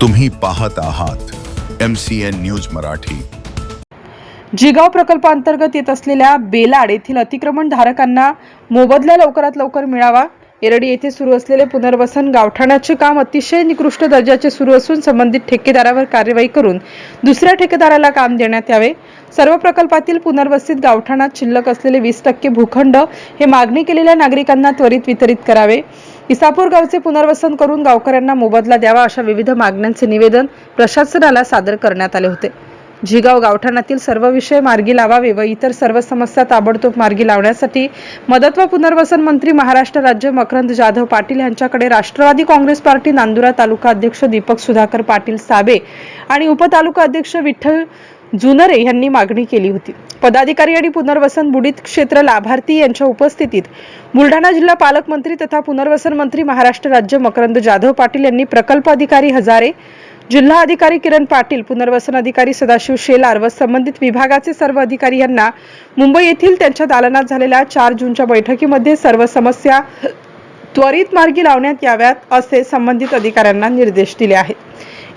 तुम्ही पाहत आहात M C N news Marathi. Jigaon प्रकल्पांतर्गत येत असलेल्या बेलाड येथील अतिक्रमण धारकांना मोबदला लवकरात लवकर मिळावा. एरडी येथे सुरू असलेले पुनर्वसन गावठाणाचे काम अतिशय निकृष्ट दर्जाचे सुरू असून संबंधित ठेकेदारावर कार्यवाही करून दुसऱ्या ठेकेदाराला काम देण्यात यावे. सर्व प्रकल्पातील पुनर्वसित गावठाणात शिल्लक असलेले वीस टक्के भूखंड हे मागणी केलेल्या नागरिकांना त्वरित वितरित करावे. इसापूर गावचे पुनर्वसन करून गावकऱ्यांना मोबदला द्यावा अशा विविध मागण्यांचे निवेदन प्रशासनाला सादर करण्यात आले होते. जिगाव गावठाणातील सर्व विषय मार्गी लावावे व इतर सर्व समस्या ताबडतोब मार्गी लावण्यासाठी मदत व पुनर्वसन मंत्री महाराष्ट्र राज्य मकरंद जाधव पाटील यांच्याकडे राष्ट्रवादी काँग्रेस पार्टी नांदुरा तालुका अध्यक्ष दीपक सुधाकर पाटील साबे आणि उपतालुका अध्यक्ष विठ्ठल जुनरे यांनी मागणी केली होती. पदाधिकारी आणि पुनर्वसन बुडीत क्षेत्र लाभार्थी यांच्या उपस्थितीत बुलढाणा जिल्हा पालकमंत्री तथा पुनर्वसन मंत्री महाराष्ट्र राज्य मकरंद जाधव पाटील यांनी प्रकल्प अधिकारी हजारे जिल्हा अधिकारी किरण पाटील पुनर्वसन अधिकारी सदाशिव शेलार व संबंधित विभागाचे सर्व अधिकारी यांना मुंबई येथील त्यांच्या दालनात झालेल्या चार जूनच्या बैठकीमध्ये सर्व समस्या त्वरित मार्गी लावण्यात याव्यात असे संबंधित अधिकाऱ्यांना निर्देश दिले आहेत.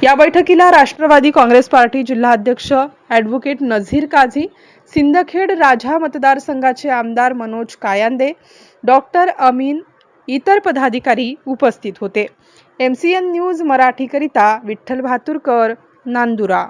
या बैठकीला राष्ट्रवादी काँग्रेस पार्टी जिल्हाध्यक्ष ॲडव्होकेट नझीर काझी सिंदखेड राजा मतदारसंघाचे आमदार मनोज कायांदे डॉक्टर अमीन इतर पदाधिकारी उपस्थित होते. एम सी एन न्यूज मराठीकरिता विठ्ठल भातुरकर नांदुरा.